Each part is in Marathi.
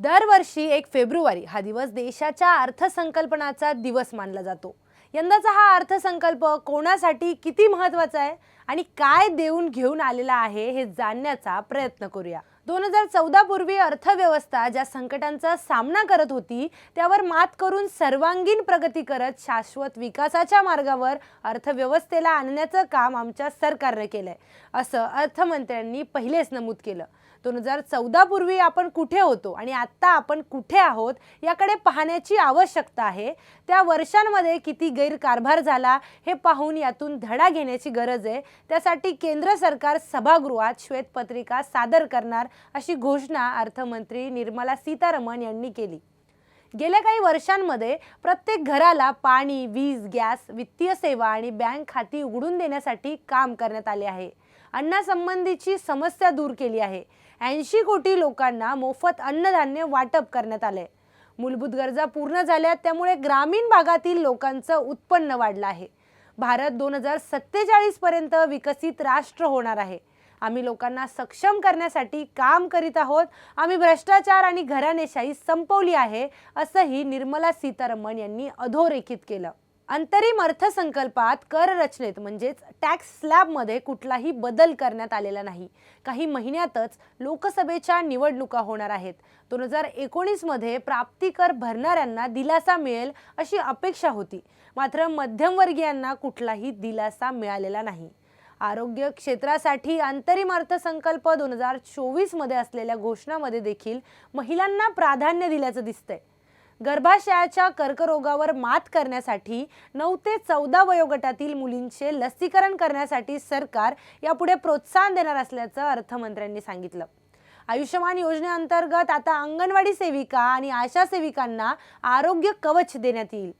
दरवर्षी एक फेब्रुवारी हा दिवस देशाच्या अर्थसंकल्पनाचा दिवस मानला जातो. यंदाचा हा अर्थसंकल्प कोणासाठी किती महत्त्वाचा आहे आणि काय देऊन घेऊन आलेला आहे हे जाणण्याचा प्रयत्न करूया. दोन हजार चौदा पूर्वी अर्थव्यवस्था ज्या संकटांचा सामना करत होती त्यावर मात करून सर्वांगीण प्रगती करत शाश्वत विकासाच्या मार्गावर अर्थव्यवस्थेला आणण्याचं काम आमच्या सरकारनं केलंय. असं अर्थमंत्र्यांनी पहिलेच नमूद केलं. दोन हजार चौदा पूर्वी आपण कुठे होतो आणि आत्ता आपण कुठे आहोत याकडे पाहण्याची आवश्यकता आहे. त्या वर्षांमध्ये किती गैरकारभार झाला हे पाहून यातून धडा घेण्याची गरज आहे. त्यासाठी केंद्र सरकार सभागृहात श्वेतपत्रिका सादर करणार अशी घोषणा अर्थमंत्री निर्मला सीतारामन यांनी केली. गेल्या काही वर्षांमध्ये प्रत्येक घराला पाणी वीज गॅस वित्तीय सेवा आणि बँक खाती उघडून देण्यासाठी काम करण्यात आले आहे. अन्नासंबंधीची समस्या दूर केली आहे. ऐंशी कोटी लोकांना मोफत अन्नधान्य वाटप करण्यात आले मूलभूत गरजा पूर्ण झाल्या त्यामुळे ग्रामीण भागातील लोकांचं उत्पन्न वाढलं आहे. भारत दोन हजार सत्तेचाळीस पर्यंत विकसित राष्ट्र होणार आहे. आम्ही लोकांना सक्षम करण्यासाठी काम करीत आहोत. आम्ही भ्रष्टाचार आणि घराणेशाही संपवली आहे असंही निर्मला सीतारमण यांनी अधोरेखित केलं. अंतरिम अर्थसंकल्पात कर रचनेत म्हणजेच टॅक्स स्लॅबमध्ये कुठलाही बदल करण्यात आलेला नाही. काही महिन्यातच लोकसभेच्या निवडणुका होणार आहेत. दोन हजार एकोणीसमध्ये प्राप्तिकर भरणाऱ्यांना दिलासा मिळेल अशी अपेक्षा होती. मात्र मध्यमवर्गीयांना कुठलाही दिलासा मिळालेला नाही. आरोग्य क्षेत्रासाठी अंतरिम अर्थसंकल्प दोन हजार चोवीसमध्ये असलेल्या घोषणामध्ये देखील महिलांना प्राधान्य दिल्याचं दिसतंय. गर्भाशयाच्या कर्करोगावर मात करण्यासाठी नऊ ते चौदा वयोगटातील मुलींचे लसीकरण करण्यासाठी सरकार यापुढे प्रोत्साहन देणार असल्याचं अर्थमंत्र्यांनी सांगितलं. आयुष्यमान योजनेअंतर्गत आता अंगणवाडी सेविका आणि आशा सेविकांना आरोग्य कवच देण्यात येईल.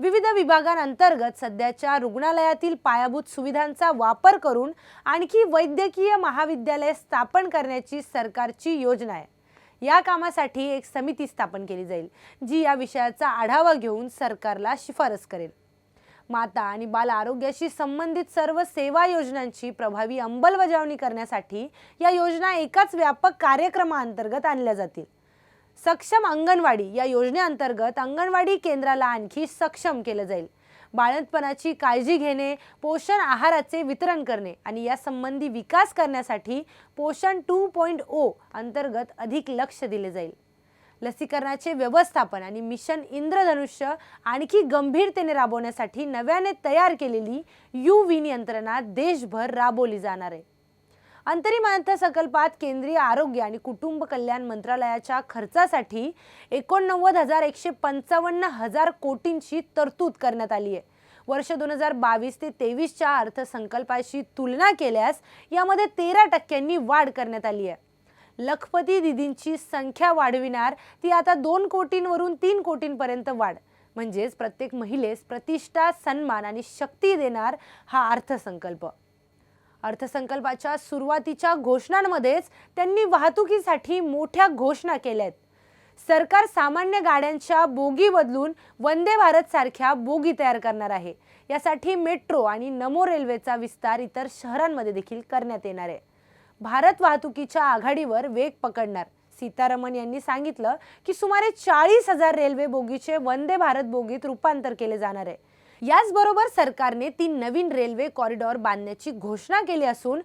विविध विभागांअंतर्गत सध्याच्या रुग्णालयातील पायाभूत सुविधांचा वापर करून आणखी वैद्यकीय महाविद्यालय स्थापन करण्याची सरकारची योजना आहे. या कामासाठी एक समिती स्थापन केली जाईल जी या विषयाचा आढावा घेऊन सरकारला शिफारस करेल. माता आणि बाल आरोग्याशी संबंधित सर्व सेवा योजनांची प्रभावी अंमलबजावणी करण्यासाठी या योजना एकाच व्यापक कार्यक्रमाअंतर्गत आणल्या जातील. सक्षम अंगणवाडी या योजनेअंतर्गत अंगणवाडी केंद्राला आणखी सक्षम केलं जाईल. बाळंतपणाची काळजी घेणे पोषण आहाराचे वितरण करणे आणि यासंबंधी विकास करण्यासाठी पोषण टू पॉईंट ओ अंतर्गत अधिक लक्ष दिले जाईल. लसीकरणाचे व्यवस्थापन आणि मिशन इंद्रधनुष्य आणखी गंभीरतेने राबवण्यासाठी नव्याने तयार केलेली यू विन यंत्रणा देशभर राबवली जाणार आहे. अंतरिम अर्थसंकल्पात केंद्रीय आरोग्य आणि कुटुंब कल्याण मंत्रालयाच्या खर्चासाठी एकोणनव्वद हजार एकशे पंचावन्न हजार कोटींची तरतूद करण्यात आली आहे. वर्ष दोन हजार बावीस ते तेवीसच्या अर्थसंकल्पाशी तुलना केल्यास यामध्ये तेरा टक्क्यांनी वाढ करण्यात आली आहे. लखपती दिदींची संख्या वाढविणार ती आता दोन कोटींवरून तीन कोटींपर्यंत वाढ. म्हणजेच प्रत्येक महिलेस प्रतिष्ठा सन्मान आणि शक्ती देणार हा अर्थसंकल्प. अर्थसंकल्पाच्या सुरुवातीच्या घोषणांमध्येच त्यांनी वाहतुकीसाठी मोठ्या घोषणा केल्या आहेत सरकार सामान्य गाड्यांच्या बोगी बदलून वंदे भारत सारख्या बोगी तयार करणार आहे. यासाठी मेट्रो आणि नमो रेल्वेचा विस्तार इतर शहरांमध्ये देखील करण्यात येणार आहे. भारत वाहतुकीच्या आघाडीवर वेग पकडणार. सीतारामन यांनी सांगितलं की सुमारे चाळीस हजार रेल्वे बोगीचे वंदे भारत बोगीत रूपांतर केले जाणार आहे. याचबरोबर सरकारने तीन नवीन रेल्वे कॉरिडॉर बांधण्याची घोषणा केली असून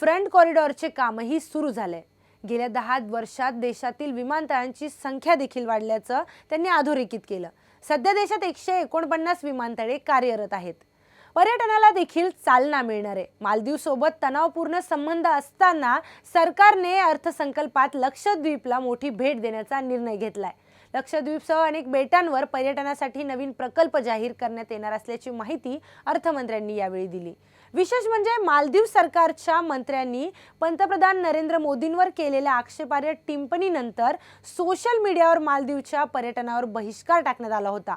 फ्रंट कॉरिडॉरचे कामही सुरू झाले. गेल्या दहा वर्षात देशातील विमानतळांची संख्या देखील वाढल्याचं त्यांनी अधोरेखित केलं. सध्या देशात एकशे एकोणपन्नास विमानतळे कार्यरत आहेत. पर्यटनाला देखील चालना मिळणार. आहे मालदीवसोबत तणावपूर्ण संबंध असताना सरकारने अर्थसंकल्पात लक्षद्वीपला मोठी भेट देण्याचा निर्णय घेतलाय. लक्षद्वीपसह अनेक बेटांवर पर्यटनासाठी नवीन प्रकल्प जाहीर करण्यात येणार असल्याची माहिती अर्थमंत्र्यांनी यावेळी दिली. विशेष म्हणजे मालदीव सरकारच्या मंत्र्यांनी पंतप्रधान नरेंद्र मोदींवर केलेल्या आक्षेपार्ह टिप्पणीनंतर सोशल मीडियावर मालदीवच्या पर्यटनावर बहिष्कार टाकण्यात आला होता.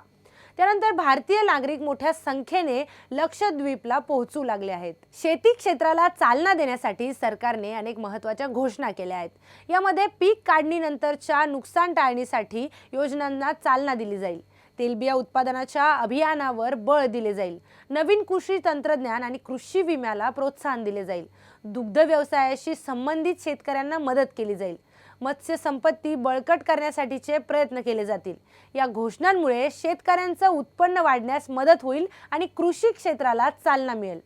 त्यानंतर भारतीय नागरिक मोठ्या संख्येने लक्षद्वीपला पोहोचू लागले आहेत. शेती क्षेत्राला चालना देण्यासाठी सरकारने अनेक महत्त्वाच्या घोषणा केल्या आहेत. यामध्ये पीक काढणीनंतरच्या नुकसान टाळणीसाठी योजनांना चालना दिली जाईल. तेलबिया उत्पादनाच्या अभियानावर बळ दिले जाईल. नवीन कृषी तंत्रज्ञान आणि कृषी विम्याला प्रोत्साहन दिले जाईल. दुग्ध व्यवसायाशी संबंधित शेतकऱ्यांना मदत केली जाईल. मत्स्य संपत्ती बळकट करण्यासाठीचे प्रयत्न केले जातील. या घोषणांमुळे शेतकऱ्यांचं उत्पन्न वाढण्यास मदत होईल आणि कृषी क्षेत्राला चालना मिळेल.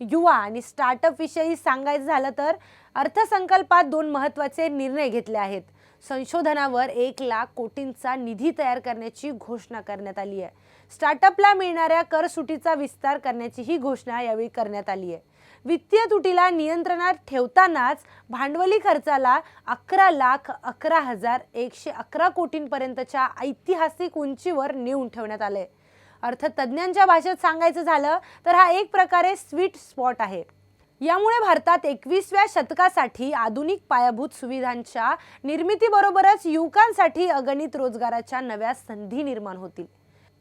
युवा आणि स्टार्टअपविषयी सांगायचं झालं तर अर्थसंकल्पात दोन महत्त्वाचे निर्णय घेतले आहेत. संशोधनावर एक लाख कोटींचा निधी तयार करण्याची घोषणा करण्यात आली आहे. स्टार्टअपला मिळणाऱ्या कर सुटीचा विस्तार करण्याची ही घोषणा यावेळी करण्यात आली आहे. वित्तीय तुटीला नियंत्रणात ठेवतानाच भांडवली खर्चाला अकरा लाख अकरा हजार एकशे अकरा कोटींपर्यंतच्या ऐतिहासिक उंचीवर नेऊन ठेवण्यात आले अर्थतज्ज्ञांच्या भाषेत सांगायचं झालं तर हा एक प्रकारे स्वीट स्पॉट आहे. यामुळे भारतात एकवीसव्या शतकासाठी आधुनिक पायाभूत सुविधांच्या निर्मितीबरोबरच युवकांसाठी अगणित रोजगाराच्या नव्या संधी निर्माण होतील.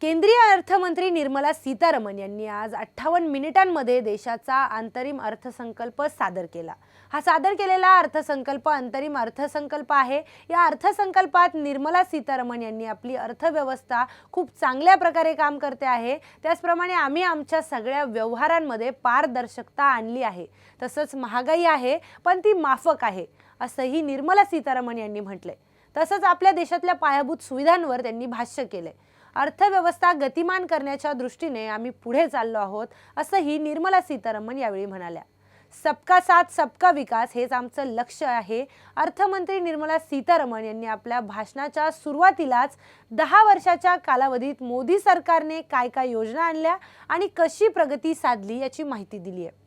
केंद्रीय अर्थमंत्री निर्मला सीतारमण यांनी आज अठ्ठावन्न मिनिटांमध्ये देशाचा अंतरिम अर्थसंकल्प सादर केला. हा सादर केलेला अर्थसंकल्प अंतरिम अर्थसंकल्प आहे. या अर्थसंकल्पात निर्मला सीतारमण यांनी आपली अर्थव्यवस्था खूप चांगल्या प्रकारे काम करते आहे. त्याचप्रमाणे आम्ही आमच्या सगळ्या व्यवहारांमध्ये पारदर्शकता आणली आहे. तसंच महागाई आहे पण ती माफक आहे असंही निर्मला सीतारामन यांनी म्हटलंय. तसंच आपल्या देशातल्या पायाभूत सुविधांवर त्यांनी भाष्य केलंय. अर्थव्यवस्था गतिमान करण्याच्या दृष्टीने आम्ही पुढे चाललो आहोत असंही निर्मला सीतारामन यावेळी म्हणाल्या. सबका साथ सबका विकास हेच आमचं लक्ष आहे अर्थमंत्री निर्मला सीतारमण यांनी आपल्या भाषणाच्या सुरुवातीलाच दहा वर्षाच्या कालावधीत मोदी सरकारने काय काय योजना आणल्या आणि कशी प्रगती साधली याची माहिती दिली आहे.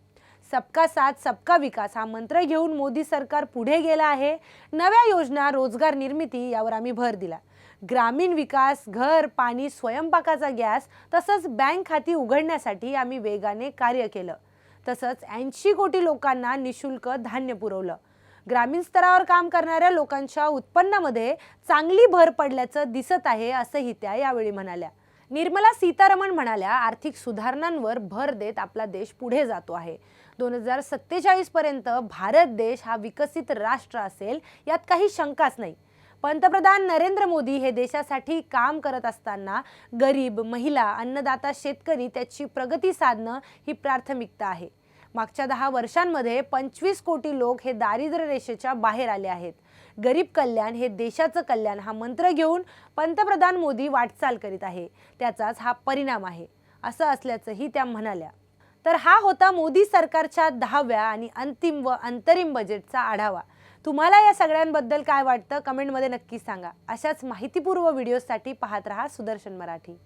सबका साथ सबका विकास हा मंत्र घेऊन मोदी सरकार पुढे गेला आहे. नव्या योजना रोजगार निर्मिती यावर आम्ही भर दिला. ग्रामीण विकास घर पाणी स्वयंपाकाचा गॅस तसंच बँक खाती उघडण्यासाठी आम्ही वेगाने कार्य केलं. तसंच ऐंशी कोटी लोकांना निशुल्क धान्य पुरवलं. ग्रामीण स्तरावर काम करणाऱ्या लोकांच्या उत्पन्नामध्ये चांगली भर पडल्याचं दिसत आहे असंही त्या यावेळी म्हणाल्या. निर्मला सीतारमण म्हणाल्या आर्थिक सुधारणांवर भर देत आपला देश पुढे जातो आहे. दोन हजार सत्तेचाळीसपर्यंत भारत देश हा विकसित राष्ट्र असेल यात काही शंकाच नाही. पंतप्रधान नरेंद्र मोदी हे देशासाठी काम करत असताना गरीब महिला अन्नदाता शेतकरी त्याची प्रगती साधणं ही प्राथमिकता आहे. मागच्या दहा वर्षांमध्ये पंचवीस कोटी लोक हे दारिद्र्य रेषेच्या बाहेर आले आहेत. गरीब कल्याण हे देशाचं कल्याण हा मंत्र घेऊन पंतप्रधान मोदी वाटचाल करीत आहे. त्याचाच हा परिणाम आहे. असं असल्याचंही त्या म्हणाल्या. तर हा होता मोदी सरकारच्या दहाव्या आणि अंतिम व अंतरिम बजेटचा आढावा. तुम्हाला या सगळ्यांबद्दल काय वाटतं? कमेंटमध्ये नक्की सांगा. अशाच माहितीपूर्व व्हिडिओसाठी पाहत रहा सुदर्शन मराठी.